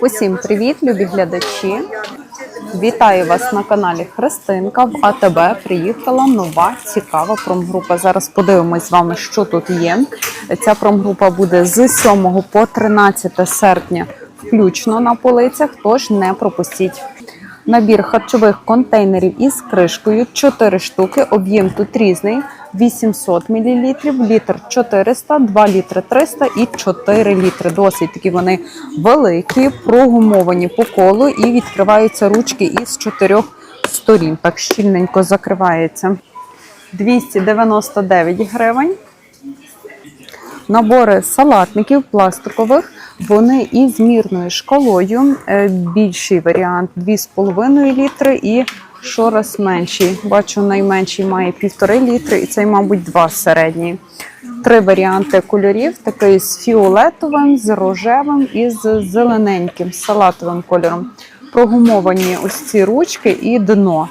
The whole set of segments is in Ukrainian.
Усім привіт, любі глядачі! Вітаю вас на каналі Христинка. В АТБ приїхала нова цікава промгрупа. Зараз подивимось з вами, що тут є. Ця промгрупа буде з 7 по 13 серпня включно на полицях, тож не пропустіть. Набір харчових контейнерів із кришкою 4 штуки. Об'єм тут різний: 800 мл, літр 400, 2 літри 300 і 4 літри. Досить такі вони великі, прогумовані по колу і відкриваються ручки із чотирьох сторін. Так щільненько закривається. 299 гривень. Набори салатників пластикових. Вони із мірною шкалою. Е, Більший варіант 2,5 літри і щораз менший. Бачу, найменший має 1,5 літри, і цей, мабуть, два середні. Три варіанти кольорів: такий з фіолетовим, з рожевим і з зелененьким салатовим кольором. Прогумовані ось ці ручки і дно.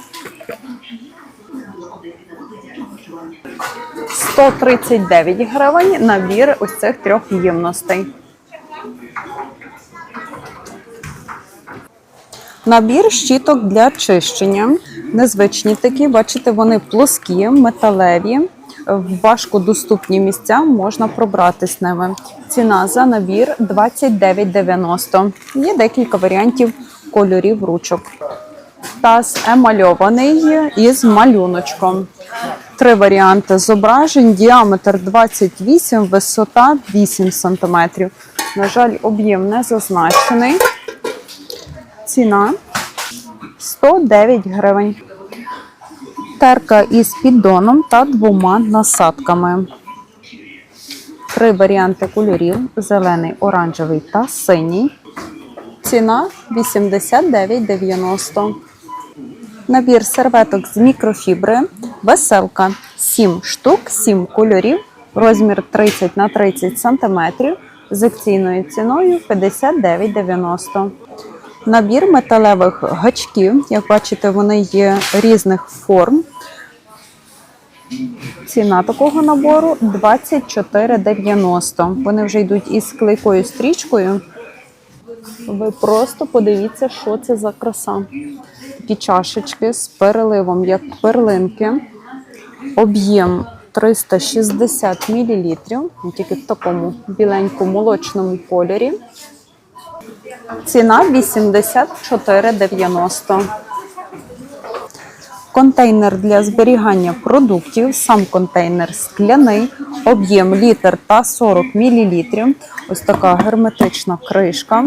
139 гривень набір ось цих трьох ємностей. Набір щіток для чищення. Незвичні такі, бачите, вони плоскі, металеві, в важкодоступні місця можна пробратись ними. Ціна за набір 29,90. Є декілька варіантів кольорів ручок. Таз емальований із малюночком. Три варіанти зображень, діаметр 28, висота 8 см. На жаль, об'єм не зазначений. Ціна 109 гривень. Терка із піддоном та двома насадками. Три варіанти кольорів: зелений, оранжевий та синій. Ціна 89,90. Набір серветок з мікрофібри. Веселка 7 штук, 7 кольорів, розмір 30 на 30 см з акційною ціною 59,90. Набір металевих гачків. Як бачите, вони є різних форм. Ціна такого набору 24,90. Вони вже йдуть із клейкою стрічкою. Ви просто подивіться, що це за краса. Такі чашечки з переливом, як перлинки. Об'єм 360 мл, тільки в такому біленькому молочному кольорі. Ціна 84,90. Контейнер для зберігання продуктів. Сам контейнер скляний, об'єм літр та 40 мл. Ось така герметична кришка.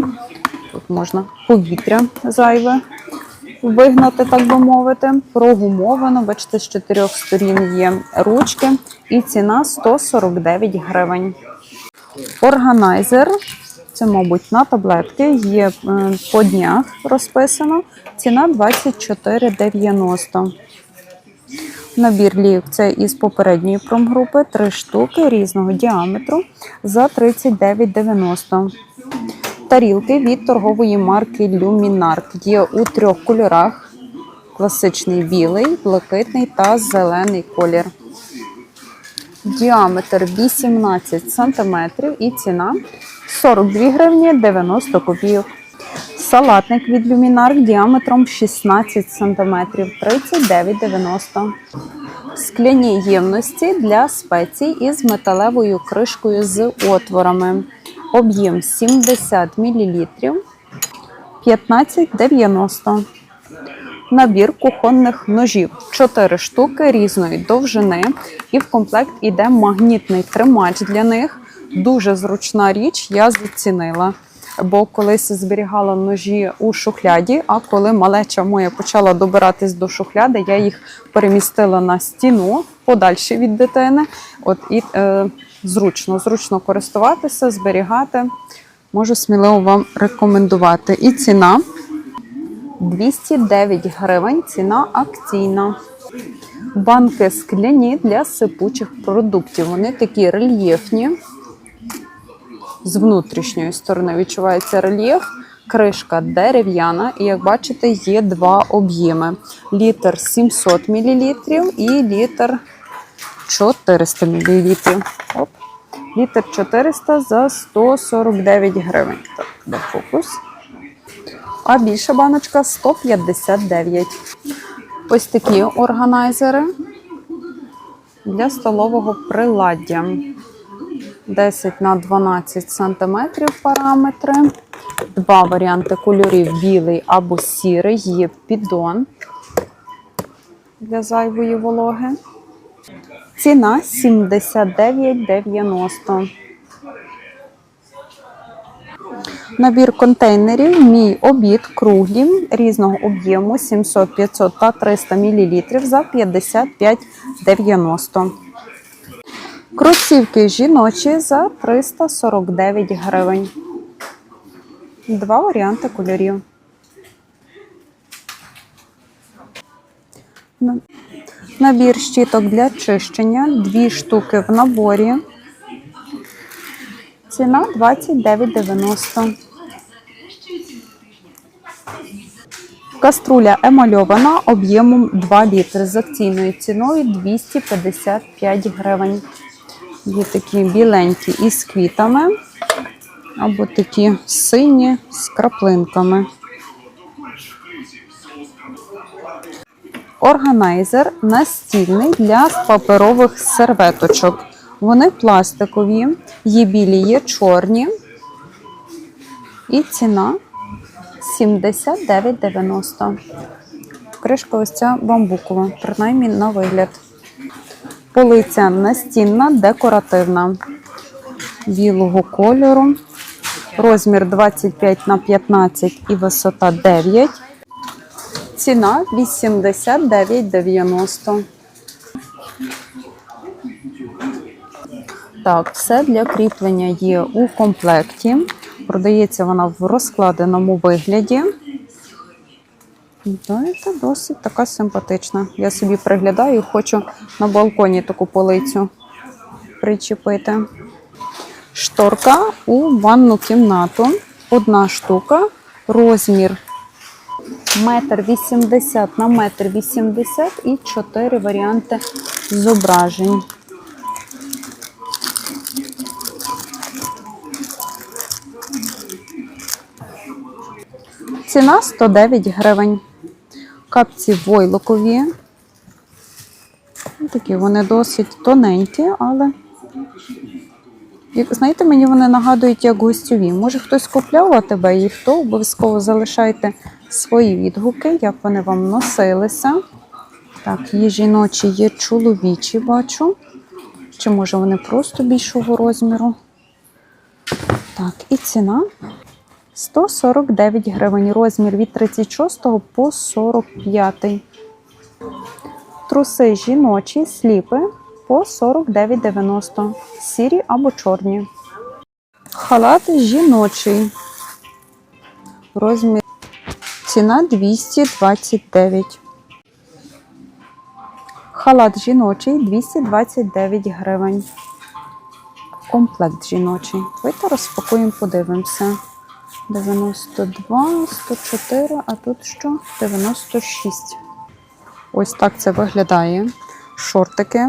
Тут можна повітря зайве вигнати, так би мовити. Прогумовано. Бачите, з чотирьох сторін є ручки. І ціна 149 гривень. Органайзер. Це, мабуть, на таблетки. Є е, по днях розписано. Ціна 24,90. Набір лік це із попередньої промгрупи. Три штуки різного діаметру за 39,90. Тарілки від торгової марки Luminark. Є у трьох кольорах: класичний білий, блакитний та зелений колір. Діаметр 18 см і ціна 42 гривні 90 копійок. Салатник від Luminark діаметром 16 см 39,90 Скляні ємності для спецій із металевою кришкою з отворами. Об'єм 70 мл 15,90 Набір кухонних ножів 4 штуки різної довжини. І в комплект іде магнітний тримач для них. Дуже зручна річ, я зацінила. Бо колись зберігала ножі у шухляді, а коли малеча моя почала добиратись до шухляди, я їх перемістила на стіну подальше від дитини. От і е, зручно, зручно користуватися, зберігати. Можу сміливо вам рекомендувати. І ціна 209 гривень, ціна акційна. Банки скляні для сипучих продуктів. Вони такі рельєфні. З внутрішньої сторони відчувається рельєф. Кришка дерев'яна, і як бачите, є два об'єми: літр 700 мл і літр 400 мл. Оп. Літр 400 за 149 гривень. Так, де фокус? А більша баночка 159. Ось такі органайзери для столового приладдя. 10 на 12 см параметри. Два варіанти кольорів білий або сірий. Є піддон для зайвої вологи. Ціна 79,90. Набір контейнерів Мій обід круглі різного об'єму 700, 500 та 300 мл за 55,90. Кросівки жіночі за 349 гривень. Два варіанти кольорів. Набір щіток для чищення. Дві штуки в наборі. Ціна 29,90. Каструля емальована об'ємом 2 літри з акційною ціною 255 гривень. Є такі біленькі із квітами, або такі сині з краплинками. Органайзер настільний для паперових серветочок. Вони пластикові, є білі, є чорні. І ціна 79,90. Кришка ось ця бамбукова, принаймні на вигляд. Полиця настінна, декоративна, білого кольору. Розмір 25 на 15 і висота 9. Ціна 89,90. Так, все для кріплення є у комплекті. Продається вона в розкладеному вигляді. Знаєте, досить така симпатична. Я собі приглядаю, хочу на балконі таку полицю причепити. Шторка у ванну кімнату. Одна штука. Розмір метр вісімдесят на метр вісімдесят і чотири варіанти зображень. Ціна 109 гривень. Капці войлокові. Ну, Такі вони досить тоненькі, але, як знаєте, мені вони нагадують як гостьові. Може хтось купляв АТБ і хто обов'язково залишайте свої відгуки, як вони вам носилися. Так, є жіночі, є чоловічі, бачу. Чи може вони просто більшого розміру? Так, і ціна 149 гривень. Розмір від 36 по 45. Труси жіночі, сліпи по 49,90. Сірі або чорні. Халат жіночий. Розмір. Ціна 229. Халат жіночий 229 гривень. Комплект жіночий. Давайте розпакуємо, подивимося. 92, 104, а тут що? 96. Ось так це виглядає. Шортики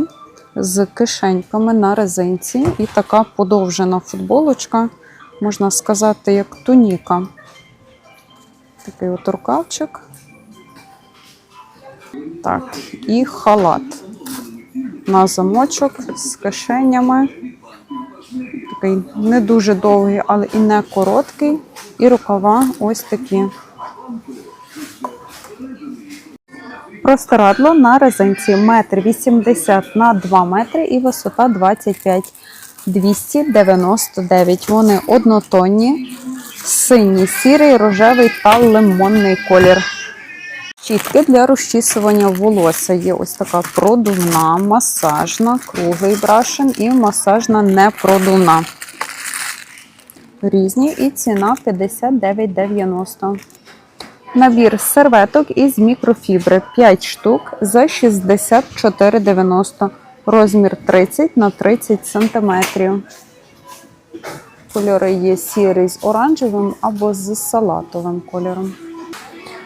з кишеньками на резинці і така подовжена футболочка, можна сказати, як туніка. Такий от рукавчик. Так, і халат на замочок з кишенями. Такий не дуже довгий, але і не короткий. І рукава ось такі. Простирадло на резинці 1,80 м на 2 метри і висота 25 299. Вони однотонні, синій, сірий, рожевий та лимонний колір. Щітки для розчісування волосся. Є ось така продувна, масажна, круглий брашен і масажна непродувна. Різні і ціна 59,90. Набір серветок із мікрофібри 5 штук за 64,90. Розмір 30 на 30 см. Кольори є сірий з оранжевим або з салатовим кольором.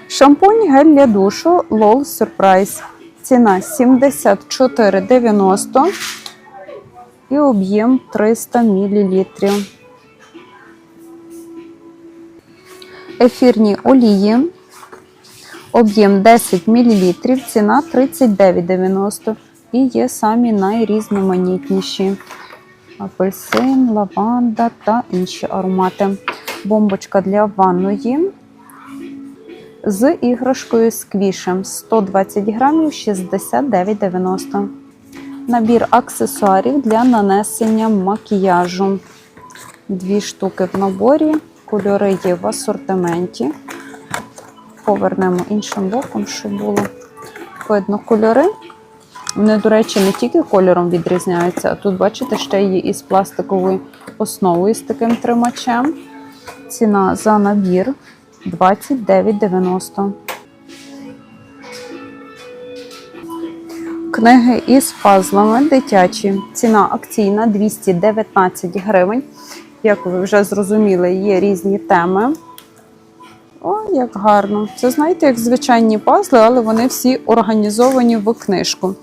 Шампунь гель для душу LOL Surprise. Ціна 74,90 і об'єм 300 мл. ефірні олії. Об'єм 10 мл, ціна 39,90 і є самі найрізноманітніші. Апельсин, лаванда та інші аромати. Бомбочка для ванної з іграшкою сквішем 120 грамів 69,90. Набір аксесуарів для нанесення макіяжу. Дві штуки в наборі. Кольори є в асортименті. Повернемо іншим боком, щоб було видно кольори. Вони, до речі, не тільки кольором відрізняються, а тут, бачите, ще є із пластиковою основою з таким тримачем. Ціна за набір 29,90. Книги із пазлами дитячі. Ціна акційна 219 гривень. Як ви вже зрозуміли, є різні теми. О, як гарно. Це знаєте, як звичайні пазли, але вони всі організовані в книжку.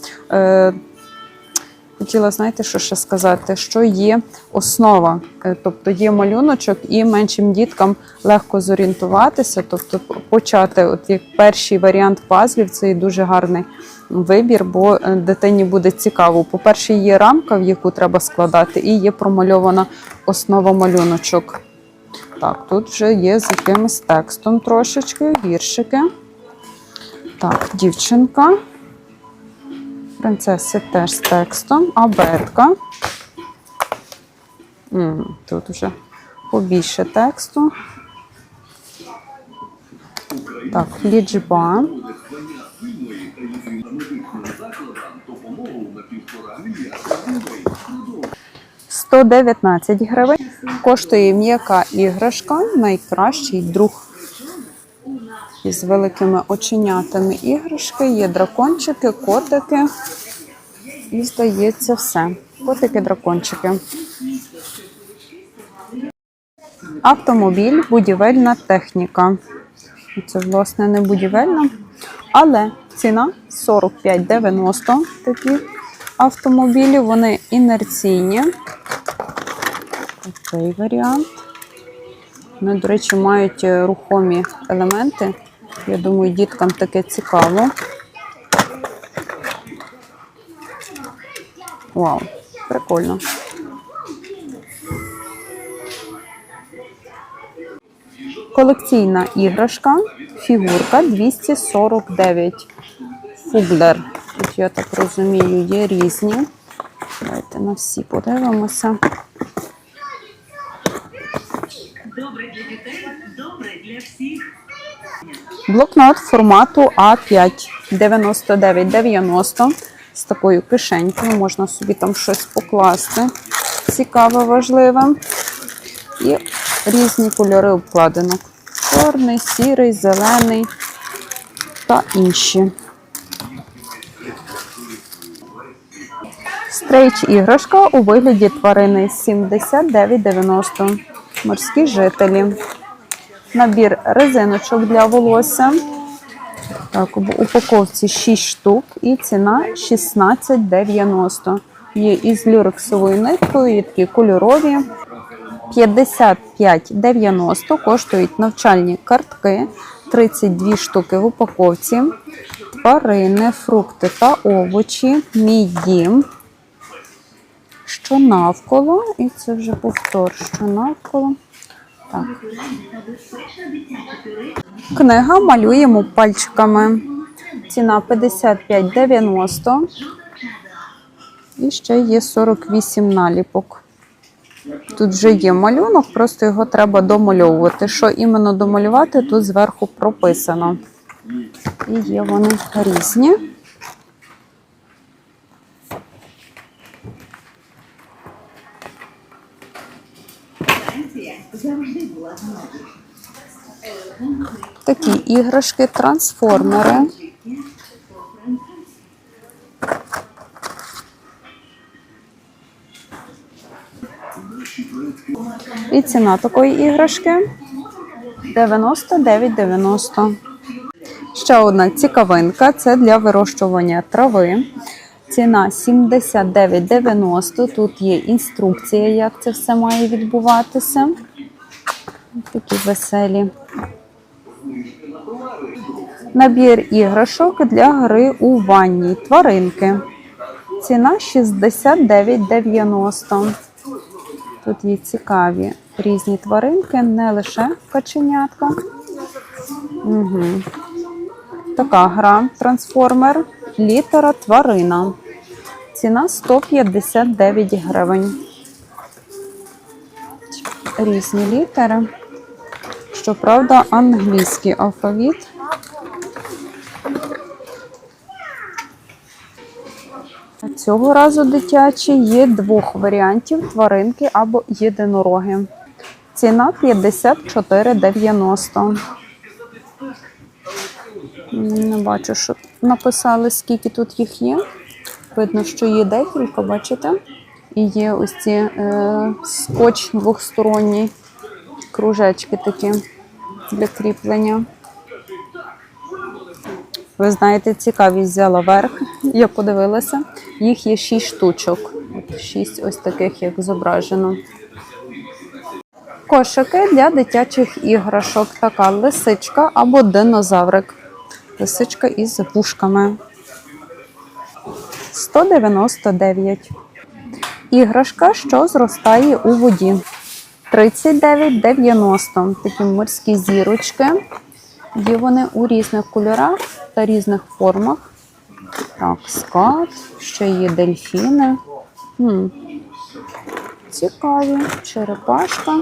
Хотіла, знаєте, що ще сказати? Що є основа, Е, тобто є малюночок, і меншим діткам легко зорієнтуватися. Тобто, почати, от як перший варіант пазлів, це і дуже гарний вибір, бо е, дитині буде цікаво. По-перше, є рамка, в яку треба складати, і є промальована основа малюночок. Так, тут вже є з якимось текстом трошечки, віршики. Так, дівчинка. Принцеси теж з текстом. Абетка. Тут вже побільше тексту. Так, ліджба. – 119 гривень. Коштує м'яка іграшка, найкращий друг. Із великими оченятами іграшки. Є дракончики, котики. І здається, все. Котики, дракончики. Автомобіль, будівельна техніка. Це, власне, не будівельна, але ціна 45,90 такі автомобілі. Вони інерційні. Такий варіант. Вони, до речі, мають е, рухомі елементи. Я думаю, діткам таке цікаво. Вау, прикольно. Колекційна іграшка, фігурка 249. Фуглер. Тут, я так розумію, є різні. Давайте на всі подивимося. Блокнот формату А5 9990 з такою кишенькою. Можна собі там щось покласти. Цікаве, важливе. І різні кольори обкладинок. Чорний, сірий, зелений та інші. Стрейч іграшка у вигляді тварини 79,90. Морські жителі. Набір резиночок для волосся. Так, в упаковці 6 штук і ціна 16,90. Є із люрексовою ниткою, є такі кольорові. 55,90 коштують навчальні картки, 32 штуки в упаковці, тварини, фрукти та овочі, мій дім. Що навколо, і це вже повтор, що навколо. Так. Книга малюємо пальчиками. Ціна 55,90. І ще є 48 наліпок. Тут вже є малюнок, просто його треба домальовувати. Що іменно домалювати, тут зверху прописано. І є вони різні. Такі іграшки, трансформери. І ціна такої іграшки 99,90. Ще одна цікавинка це для вирощування трави. Ціна 79,90. Тут є інструкція, як це все має відбуватися. Такі веселі Набір іграшок для гри у ванні. Тваринки. Ціна 69,90. Тут є цікаві різні тваринки, не лише каченятка. Угу. Така гра трансформер. Літера тварина. Ціна 159 гривень. Різні літери. Щоправда, англійський алфавіт. Цього разу дитячі є двох варіантів тваринки або єдинороги. Ціна 54,90. Не бачу, що написали, скільки тут їх є. Видно, що є декілька, бачите? І є ось ці е, скотч двохсторонній, кружечки такі для кріплення. Ви знаєте, цікавість взяла верх. Я подивилася. Їх є шість штучок. Шість ось таких, як зображено. Кошики для дитячих іграшок. Така лисичка або динозаврик. Лисичка із вушками. 199. Іграшка, що зростає у воді. 39,90. Такі морські зірочки. Є вони у різних кольорах та різних формах. Так, скат, ще є дельфіни. Хм. Цікаві, черепашка.